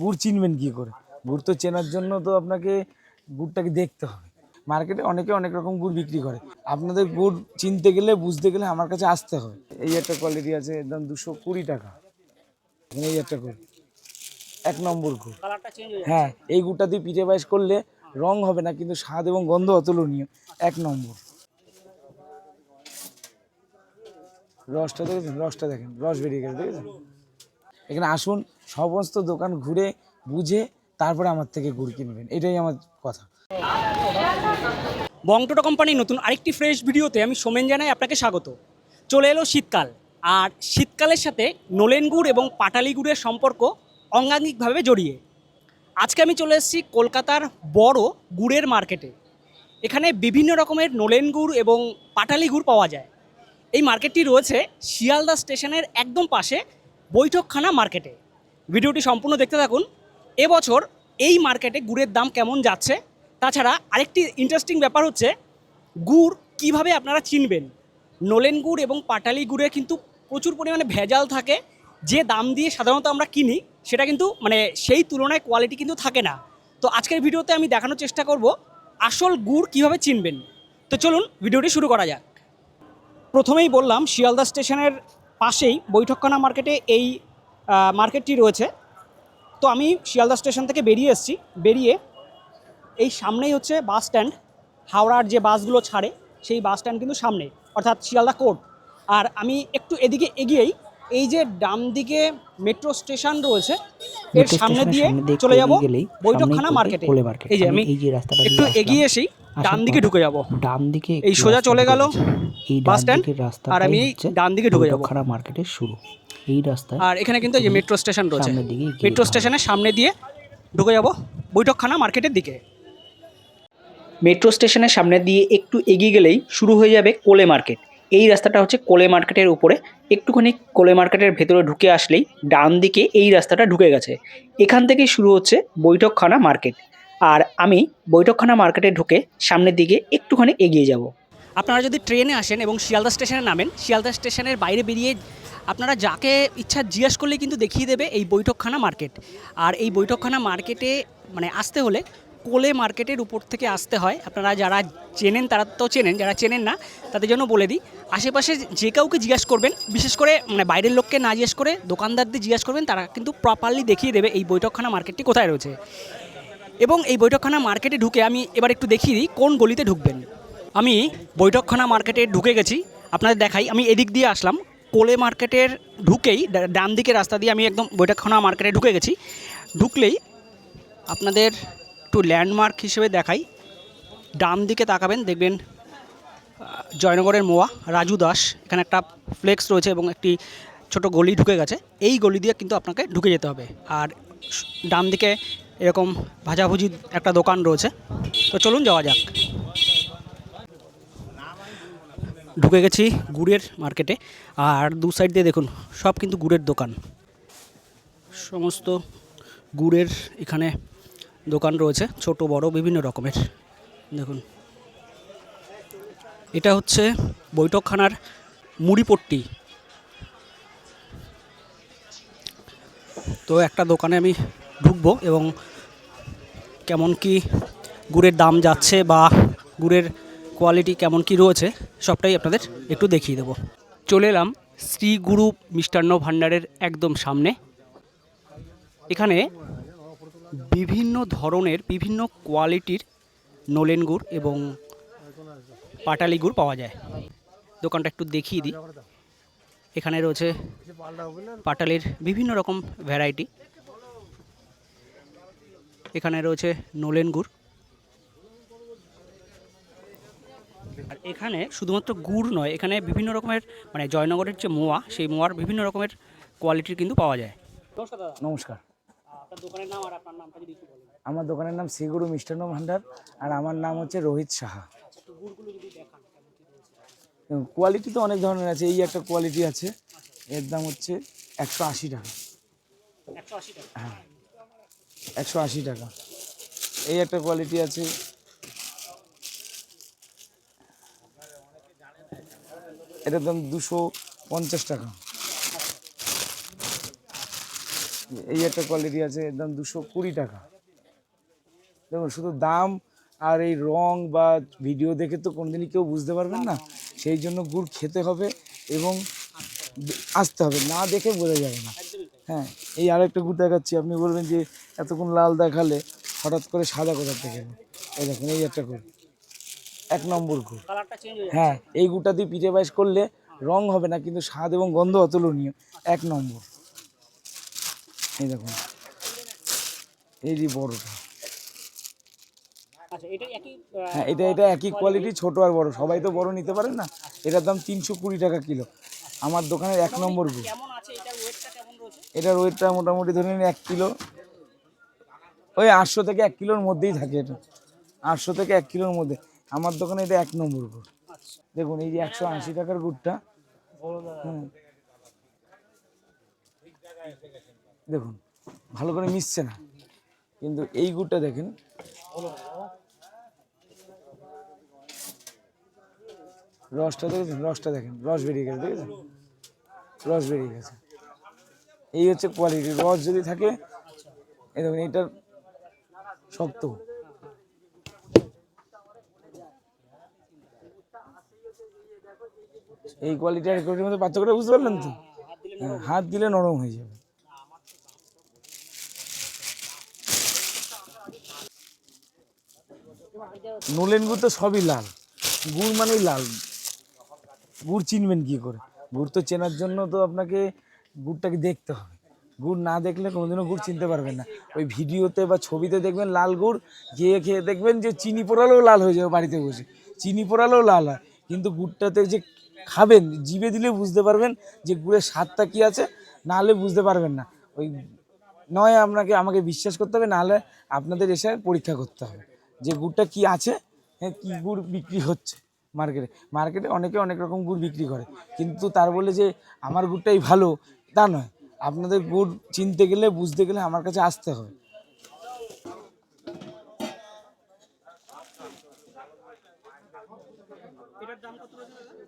গুড় চিনবেন কি করে? গুড় তো চেনার জন্য তো আপনাকে গুড়টাকে দেখতে হবে। মার্কেটে অনেকে অনেক রকম গুড় বিক্রি করে। আপনাদের গুড় চিনতে গেলে বুঝতে গেলে আমার কাছে আসতে হবে। এই একটা কোয়ালিটি আছে এর দাম দুশো কুড়ি টাকা। এই একটা গুড় এক নম্বর গুড় হয়ে হ্যাঁ এই গুড়টা দিয়ে পিঠে পায়েস করলে রং হবে না কিন্তু স্বাদ এবং গন্ধ অতুলনীয়। এক নম্বর। রসটা দেখেছেন? রসটা দেখেন। রস বেরিয়ে গেছে দেখেছেন? এখানে আসুন, সমস্ত দোকান ঘুরে, বুঝে তারপরে আমার থেকে গুড় কিনবেন এটাই আমার কথা। বংটোটো কোম্পানির নতুন আরেকটি ফ্রেশ ভিডিওতে আমি সোমেন জানাই আপনাকে স্বাগত। চলে এলো শীতকাল। আর শীতকালের সাথে নোলেন গুড় এবং পাটালি গুড়ের সম্পর্ক অঙ্গাঙ্গিকভাবে জড়িয়ে। আজকে আমি চলে এসেছি কলকাতার বড় গুড়ের মার্কেটে। এখানে বিভিন্ন রকমের নোলেন গুড় এবং পাটালি গুড় পাওয়া যায়। এই মার্কেটটি রয়েছে শিয়ালদা স্টেশনের একদম পাশে বৈঠকখানা মার্কেটে। ভিডিওটি সম্পূর্ণ দেখতে থাকুন। এবছর এই মার্কেটে গুড়ের দাম কেমন যাচ্ছে? তাছাড়া আরেকটি ইন্টারেস্টিং ব্যাপার হচ্ছে, গুড় কীভাবে আপনারা চিনবেন? নলেন গুড় এবং পাটালি গুড়ে কিন্তু প্রচুর পরিমাণে ভেজাল থাকে। যে দাম দিয়ে সাধারণত আমরা কিনি, সেটা কিন্তু মানে সেই তুলনায় কোয়ালিটি কিন্তু থাকে না। তো আজকের ভিডিওতে আমি দেখানোর চেষ্টা করব, আসল গুড় কীভাবে চিনবেন? তো চলুন, ভিডিওটি শুরু করা যাক। প্রথমেই বললাম, শিয়ালদা স্টেশনের পাশেই বৈঠকখানা মার্কেটে এই মার্কেটটি রয়েছে। তো আমি শিয়ালদা স্টেশন থেকে বেরিয়ে এসেছি। বেরিয়ে এই সামনেই হচ্ছে বাস স্ট্যান্ড। হাওড়ার যে বাসগুলো ছাড়ে সেই বাস স্ট্যান্ড কিন্তু সামনে অর্থাৎ শিয়ালদা কোর্ট। আর আমি একটু এদিকে এগিয়েই এই যে ডান দিকে মেট্রো স্টেশন রয়েছে এর সামনে দিয়ে চলে যাব বৈঠকখানা মার্কেটে। এই যে আমি একটু এগিয়ে এসেই ডান দিকে ঢুকে যাব। ডান দিকে এই সোজা চলে গেল এই বাস স্ট্যান্ড দিকের আর আমি ডান দিকে ঢুকে যাব। বৈঠকখানা মার্কেটের শুরু। এই রাস্তায় আর এখানে কিন্তু যে মেট্রো স্টেশন রয়েছে। মেট্রো স্টেশনের সামনে দিয়ে ঢুকে যাব বৈঠকখানা মার্কেটের দিকে। মেট্রো স্টেশনের সামনে দিয়ে একটু এগিয়ে গেলেই শুরু হয়ে যাবে কোলে মার্কেট। এই রাস্তাটা হচ্ছে কোলে মার্কেটের উপরে। একটুখানি কোলে মার্কেটের ভেতরে ঢুকে আসলেই ডান দিকে এই রাস্তাটা ঢুকে গেছে। এখান থেকেই শুরু হচ্ছে বৈঠকখানা মার্কেট। আর আমি বৈঠকখানা মার্কেটে ঢুকে সামনের দিকে একটুখানি এগিয়ে যাব। আপনারা যদি ট্রেনে আসেন এবং শিয়ালদা স্টেশনে নামেন, শিয়ালদা স্টেশনের বাইরে বেরিয়ে আপনারা যাকে ইচ্ছা জিজ্ঞাসা করলে কিন্তু দেখিয়ে দেবে এই বৈঠকখানা মার্কেট। আর এই বৈঠকখানা মার্কেটে মানে আসতে হলে কোলে মার্কেটের উপর থেকে আসতে হয়। আপনারা যারা চেনেন তারা তো চেনেন, যারা চেনেন না তাদের জন্য বলে দিই। আশেপাশে যে কাউকে জিজ্ঞাসা করবেন, বিশেষ করে মানে বাইরের লোককে না জিজ্ঞেস করে দোকানদারদের জিজ্ঞাসা করবেন, তারা কিন্তু প্রপারলি দেখিয়ে দেবে এই বৈঠকখানা মার্কেটটি কোথায় রয়েছে। এবং এই বৈঠকখানা মার্কেটে ঢুকে আমি এবার একটু দেখিয়ে দিই কোন গলিতে ঢুকবেন। আমি বৈঠকখানা মার্কেটে ঢুকে গেছি, আপনাদের দেখাই। আমি এদিক দিয়ে আসলাম। কোলে মার্কেটের ঢুকেই ডান দিকের রাস্তা দিয়ে আমি একদম বৈঠকখানা মার্কেটে ঢুকে গেছি। ঢুকলেই আপনাদের একটু ল্যান্ডমার্ক হিসেবে দেখাই। ডান দিকে তাকাবেন, দেখবেন জয়নগরের মোয়া, রাজু দাস। এখানে একটা ফ্লেক্স রয়েছে এবং একটি ছোট গলি ঢুকে গেছে। এই গলি দিয়ে কিন্তু আপনাকে ঢুকে যেতে হবে। আর ডান দিকে এরকম ভাজাভুজি একটা দোকান রয়েছে। তো চলুন যাওয়া যাক। ঢুকে গেছি গুড়ের মার্কেটে। আর দু সাইড দিয়ে দেখুন, সব কিন্তু গুড়ের দোকান। সমস্ত গুড়ের এখানে দোকান রয়েছে, ছোট, বড়, বিভিন্ন রকমের। দেখুন। এটা হচ্ছে বৈঠকখানার মুড়িপট্টি তো একটা দোকানে আমি ঢুকবো এবং কেমন কি গুড়ের দাম যাচ্ছে বা গুড়ের কোয়ালিটি কেমন কি রয়েছে, সবটাই আপনাদের একটু দেখিয়ে দেবো। চলে এলাম শ্রী গুরু মিষ্টান্ন ভাণ্ডারের একদম সামনে। এখানে বিভিন্ন ধরনের, বিভিন্ন কোয়ালিটির নলেন গুড় এবং পাটালি গুড় পাওয়া যায়। দোকানটা একটু দেখিয়ে দিই। এখানে রয়েছে পাটালির বিভিন্ন রকম ভ্যারাইটি এখানে রয়েছে নোলেন গুড়। আর এখানে শুধুমাত্র গুড় নয় এখানে বিভিন্ন রকমের মানে জয়নগরের যে মোয়া সেই মোয়ার বিভিন্ন রকমের কোয়ালিটির কিন্তু পাওয়া যায়। নমস্কার দাদা। নমস্কার। আপনার দোকানের নাম আর আপনার নামটা যদি একটু বলেন। আমার দোকানের নাম শ্রীগুরু মিষ্টান্ন ভাণ্ডার আর আমার নাম হচ্ছে রোহিত সাহা। কোয়ালিটি তো অনেক ধরনের আছে এই একটা কোয়ালিটি আছে এর দাম হচ্ছে একশো আশি টাকা। একশো আশি টাকা। হ্যাঁ। একশো আশি টাকা। এই একটা কোয়ালিটি আছে। এটার দাম দুশো পঞ্চাশ টাকা। এই একটা কোয়ালিটি আছে, এর দাম দুশো কুড়ি টাকা। দেখুন, শুধু দাম আর এই রং বা ভিডিও দেখে তো কোনোদিনই কেউ বুঝতে পারবেন না। সেই জন্য গুড় খেতে হবে এবং আসতে হবে, না দেখে বোঝা যাবে না। হ্যাঁ এই আরেকটা গুড় দেখাচ্ছি। আপনি বলবেন যে এতক্ষণ লাল দেখালে হঠাৎ করে সাদা কোথা থেকে? এই দেখুন এই একটা গুড় এক নম্বর গুড় হ্যাঁ এই গুড়টা দিয়ে পিঠে পায়েস করলে রং হবে না কিন্তু স্বাদ এবং গন্ধ অতুলনীয়। এক নম্বর। এই দেখুন এই যে বড়টা। আচ্ছা হ্যাঁ এটা এটা একই কোয়ালিটি ছোট আর বড়। সবাই তো বড় নিতে পারেন না? এটার দাম তিনশো কুড়ি টাকা কিলো। আমার দোকানের এক নম্বর গুড় এটার ওয়েটটা মোটামুটি ধরে নিন এক কিলো। ওই আটশো থেকে এক কিলোর মধ্যেই থাকে এটা। আটশো থেকে এক কিলোর মধ্যে। আমার দোকানে এটা এক নম্বর গুড়। দেখুন, এই যে একশো আশি টাকার গুড়টা। দেখুন, ভালো করে মিশছে না। কিন্তু এই গুড়টা দেখেন। রসটা দেখেছেন? রসটা দেখেন। রস বেরিয়ে গেছে, দেখেছেন? রস বেরিয়ে গেছে। এই হচ্ছে কোয়ালিটি রস যদি থাকে, এই দেখুন এটার শক্ত এই কোয়ালিটি আর কোয়ালিটির মধ্যে পার্থক্যটা বুঝতে পারলেন তো? হ্যাঁ, হাত দিলে নরম হয়ে যাবে। নলেন গুড় তো সবই লাল। গুড় মানেই লাল। গুড় চিনবেন কি করে? গুড় তো চেনার জন্য তো আপনাকে গুড়টাকে দেখতে হবে। গুড় না দেখলে কোনোদিনও গুড় চিনতে পারবেন না। ওই ভিডিওতে বা ছবিতে দেখবেন লাল গুড়, খেয়ে খেয়ে দেখবেন যে চিনি পোড়ালেও লাল হয়ে যাবে বাড়িতে বসে। চিনি পোড়ালেও লাল হয়, কিন্তু গুড়টাতে যে খাবেন, জিভে দিলে বুঝতে পারবেন যে গুড়ের স্বাদটা কী আছে, নাহলে বুঝতে পারবেন না। ওই নয় আপনাকে, আমাকে বিশ্বাস করতে হবে, নাহলে আপনাদের এসে পরীক্ষা করতে হবে যে গুড়টা কি আছে হ্যাঁ কী গুড় বিক্রি হচ্ছে মার্কেটে। মার্কেটে অনেকে অনেক রকম গুড় বিক্রি করে, কিন্তু তার বলে যে আমার গুড়টাই ভালো, তা নয়। আপনাদের গুড় চিনতে গেলে, বুঝতে গেলে আমার কাছে আসতে হবে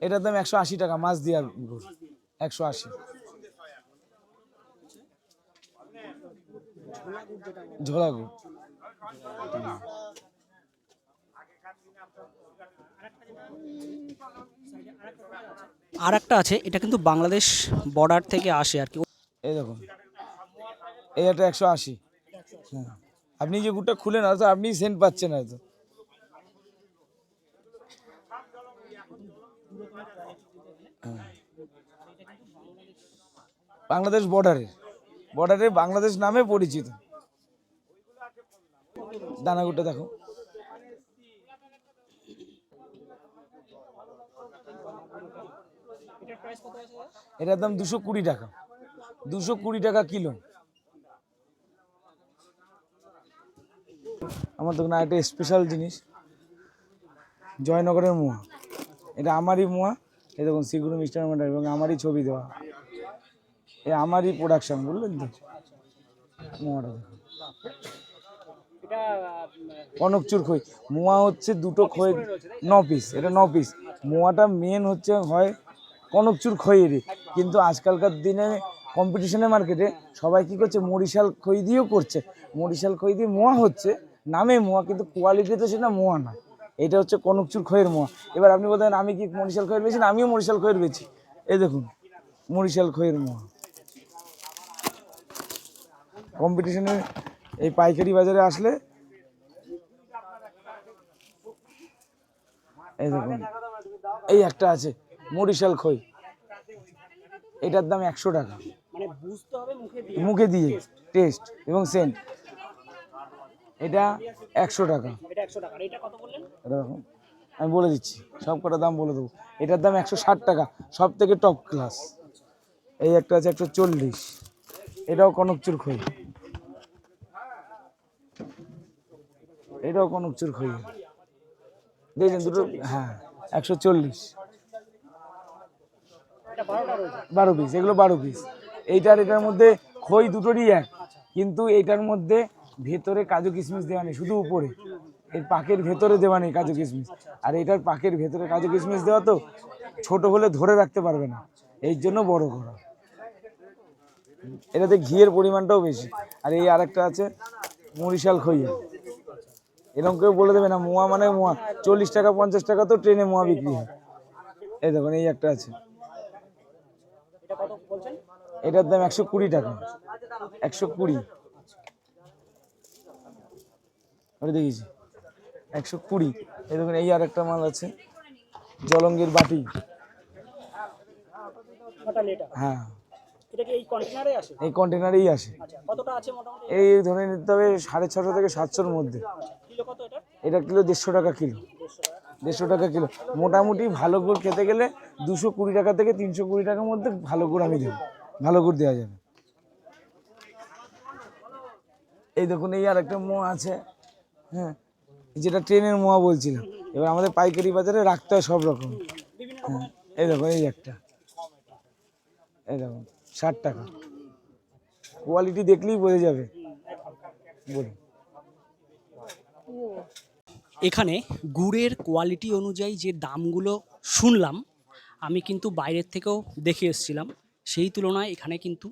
এটার দাম একশো আশি টাকা, মাছ দেওয়ার গুড়, একশো আশি। ঝোলা গুড়। আর একটা আছে, এটা কিন্তু বাংলাদেশ বর্ডার থেকে আসে আর কি। এই দেখুন এই একটা একশো আশি। হ্যাঁ। আপনি যে গুড়টা খুলেন, হয়তো আপনি সেন্ট পাচ্ছেন হয়তো। হ্যাঁ। বাংলাদেশ বর্ডারের বর্ডারে বাংলাদেশ নামে পরিচিত। দানাগুড়টা দেখো। এটার দাম দুশো কুড়ি টাকা। দুশো কুড়ি টাকা কিলো। আমার দোকানে একটা স্পেশাল জিনিস জয়নগরের মোয়া। এটা আমারই মোয়া এই দেখুন শ্রীগুরু মিস্টার মান্ডার এবং আমারই ছবি দেওয়া। এ আমারই প্রোডাকশন বুঝলেন তো? মোয়াটা দেখুন। কনকচুর খই। মোয়া হচ্ছে দুটো খই ন পিস এটা ন পিস মোয়াটা মেন হচ্ছে হয় কনকচুর খইয়েরই। কিন্তু আজকালকার দিনে কম্পিটিশনের মার্কেটে সবাই কি করছে? মরিশাল খই দিয়েও করছে। মরিশাল খই দিয়ে মোয়া হচ্ছে, নামে মোয়া, কিন্তু কোয়ালিটিতে সেটা মোয়া না। এটা হচ্ছে কনকচুর খইয়ের মোয়া। এবার আপনি বলতেন আমি কি মরিশাল খইয়ের বেছি না, আমিও মরিশাল খইয়ের বেছি এই দেখুন, মরিশাল খইয়ের মোয়া। কম্পিটিশনে এই পাইকারি বাজারে আসলে এই দেখুন, এই একটা আছে, মরিশাল খই। এটার দাম একশো টাকা। মানে বুঝতে হবে মুখে দিয়ে মুখে দিয়ে টেস্ট এবং সেন্ট। এটা একশো টাকা। এটা একশো টাকা। এটা কত বললেন? এটা দেখুন আমি বলে দিচ্ছি সব কটা দাম বলে দেবো। এটার দাম একশো ষাট টাকা সব থেকে টপ ক্লাস এই একটা আছে একশো চল্লিশ। এটাও কনকচুর খই। এটাও কনকচুর খই। দেখছেন দুটো হ্যাঁ একশো চল্লিশ। বারো পিস এগুলো বারো পিস এইটার, এটার মধ্যে খই দুটোরই এক। কিন্তু এইটার মধ্যে ভেতরে কাজু কিশমিশ দেওয়া নেই, শুধু উপরে। এর পাকের ভেতরে দেওয়া নেই কাজু কিশমিশ। আর এটার পাকের ভেতরে কাজু কিশমিশ দেওয়া তো ছোট হলে ধরে রাখতে পারবে না। এই জন্য বড় করা। এটাতে ঘিয়ের পরিমাণটাও বেশি। আর এই আরেকটা আছে মরিশাল খইয়া এরকম কেউ বলে দেবে না, মোয়া মানে মোয়া। চল্লিশ টাকা, পঞ্চাশ টাকা তো ট্রেনে মোয়া বিক্রি হয়। এই দেখুন, এই একটা আছে। এটার দাম একশো কুড়ি টাকা। একশো কুড়ি। ওটা দেখেছি একশো কুড়ি। এই দেখুন এই আর একটা মাল আছে। জলঙ্গের বাটি। হ্যাঁ। এই কন্টেনারেই আসে? এই ধরে নিতে হবে সাড়ে ছশো থেকে সাতশোর মধ্যে। এটা কিলো দেড়শো টাকা কিলো। দেড়শো টাকা কিলো। মোটামুটি ভালো গুড় খেতে গেলে দুশো কুড়ি টাকা থেকে তিনশো কুড়ি টাকার মধ্যে ভালো গুড় আমি দেবো। ভালো গুড় দেওয়া যাবে। এই দেখুন, এই আর একটা মোয়া আছে হ্যাঁ যেটা ট্রেনের মোয়া বলছিলাম। এবার আমাদের পাইকারি বাজারে রাখতে হয় সব রকম। হ্যাঁ এই দেখুন, এই একটা। এই দেখুন, ষাট টাকা। কোয়ালিটি দেখলেই বোঝা যাবে। বলুন। এখানে গুড়ের কোয়ালিটি অনুযায়ী যে দামগুলো শুনলাম, আমি কিন্তু বাইরের থেকেও দেখে এসেছিলাম। সেই তুলনায় এখানে কিন্তু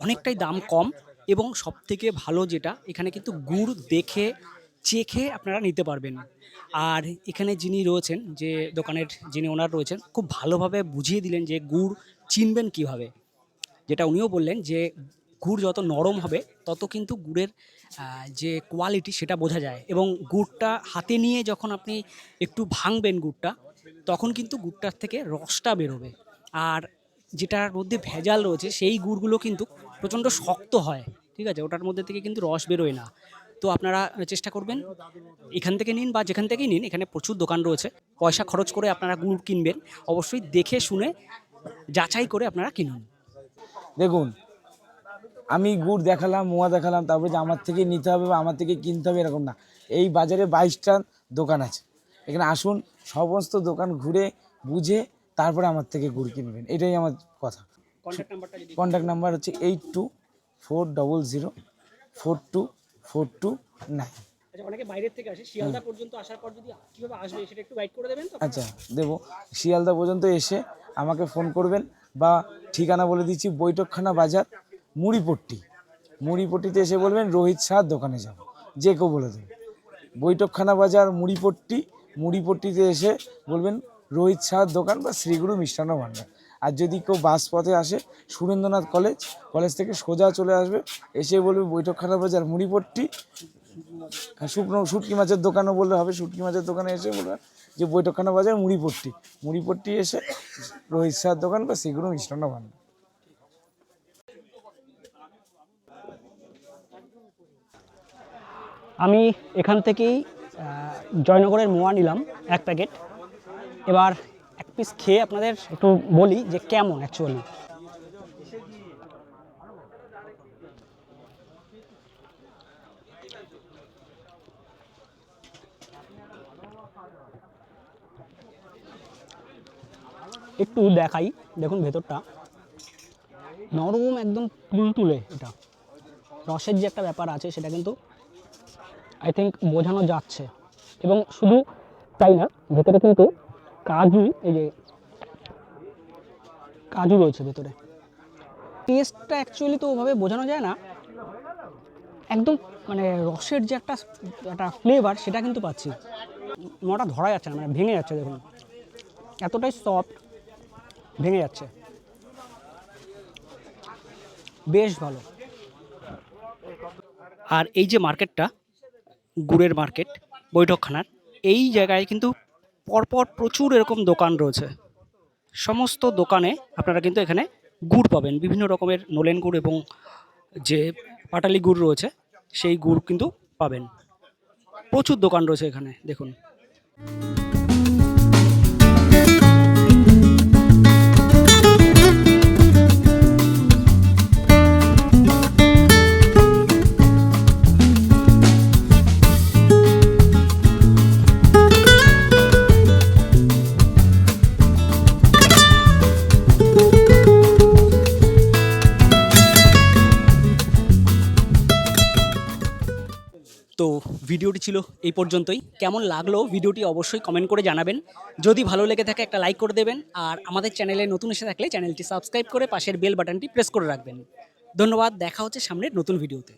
অনেকটাই দাম কম এবং সবথেকে ভালো যেটা, এখানে কিন্তু গুড় দেখে চেখে আপনারা নিতে পারবেন। আর এখানে যিনি রয়েছেন, যে দোকানের যিনি ওনার রয়েছেন, খুব ভালোভাবে বুঝিয়ে দিলেন যে গুড় চিনবেন কীভাবে। যেটা উনিও বললেন যে গুড় যত নরম হবে, তত কিন্তু গুড়ের যে কোয়ালিটি সেটা বোঝা যায় এবং গুড়টা হাতে নিয়ে যখন আপনি একটু ভাঙবেন গুড়টা, তখন কিন্তু গুড়টার থেকে রসটা বেরোবে। আর যেটার মধ্যে ভেজাল রয়েছে, সেই গুড়গুলো কিন্তু প্রচণ্ড শক্ত হয়। ঠিক আছে? ওটার মধ্যে থেকে কিন্তু রস বেরোয় না। তো আপনারা চেষ্টা করবেন, এখান থেকে নিন বা যেখান থেকেই নিন, এখানে প্রচুর দোকান রয়েছে। পয়সা খরচ করে আপনারা গুড় কিনবেন। অবশ্যই দেখে শুনে, যাচাই করে আপনারা কিনুন। দেখুন, আমি গুড় দেখালাম, মোয়া দেখালাম, তারপরে যে আমার থেকে নিতে হবে বা আমার থেকে কিনতে হবে, এরকম না। এই বাজারে বাইশটা দোকান আছে। এখানে আসুন, সমস্ত দোকান ঘুরে, বুঝে তারপরে আমার থেকে গুড় কিনবেন এটাই আমার কথা। কন্ট্যাক্ট নাম্বার হচ্ছে eight two four double zero four two four two nine আচ্ছা অনেকে বাইরের থেকে আসে শিয়ালদা পর্যন্ত আসার পর যদি কীভাবে আসবে সেটা একটু গাইড করে দেবেন আচ্ছা দেবো। শিয়ালদা পর্যন্ত এসে আমাকে ফোন করবেন বা ঠিকানা বলে দিচ্ছি বৈঠকখানা বাজার মুড়িপট্টি। মুড়িপট্টিতে এসে বলবেন রোহিত শাহ দোকানে যাব। যে কেউ বলে দেবে। বৈঠকখানা বাজার মুড়িপট্টি মুড়িপট্টিতে এসে বলবেন রোহিত শাহ দোকান বা শ্রীগুরু মিষ্টান্ন ভাণ্ডার আর যদি কেউ বাস পথে আসে সুরেন্দ্রনাথ কলেজ কলেজ থেকে সোজা চলে আসবে এসে বলবে বৈঠকখানা বাজার মুড়িপট্টি হ্যাঁ, শুকনো শুটকি মাছের দোকানও বললে হবে শুটকি মাছের দোকানে এসে বলবেন যে বৈঠকখানা বাজার মুড়িপট্টি। মুড়িপট্টি এসে রোহিত শাহর দোকান বা সেগুলো মিষ্টান্ন ভাণ্ডার আমি এখান থেকেই জয়নগরের মোয়া নিলাম এক প্যাকেট। এবার এক পিস খেয়ে আপনাদের একটু বলি যে কেমন অ্যাকচুয়ালি একটু দেখাই, দেখুন ভেতরটা। নরম একদম তুলতুলে এটা। রসের যে একটা ব্যাপার আছে, সেটা কিন্তু আই থিঙ্ক বোঝানো যাচ্ছে। এবং শুধু তাই না, ভেতরে কিন্তু কাজু, এই যে কাজু রয়েছে ভেতরে। টেস্টটা অ্যাকচুয়ালি তো ওভাবে বোঝানো যায় না। একদম মানে রসের যে একটা একটা ফ্লেভার সেটা কিন্তু পাচ্ছি। মোটা ধরা যাচ্ছে না মানে ভেঙে যাচ্ছে দেখুন। এতটাই সফট ভেঙে যাচ্ছে। বেশ ভালো। আর এই যে মার্কেটটা গুড়ের মার্কেট বৈঠকখানার, এই জায়গায় কিন্তু পরপর প্রচুর এরকম দোকান রয়েছে। সমস্ত দোকানে আপনারা কিন্তু এখানে গুড় পাবেন। বিভিন্ন রকমের নোলেন গুড় এবং যে পাটালি গুড় রয়েছে, সেই গুড় কিন্তু পাবেন। প্রচুর দোকান রয়েছে এখানে, দেখুন। ভিডিওটি ছিল এই পর্যন্তই। কেমন লাগল ভিডিওটি অবশ্যই কমেন্ট করে জানাবেন। যদি ভালো লেগে থাকে একটা লাইক করে দেবেন। আর আমাদের চ্যানেলে নতুন এসে থাকলে চ্যানেলটি সাবস্ক্রাইব করে পাশের বেল বাটনটি প্রেস করে রাখবেন। ধন্যবাদ, দেখা হচ্ছে সামনের নতুন ভিডিওতে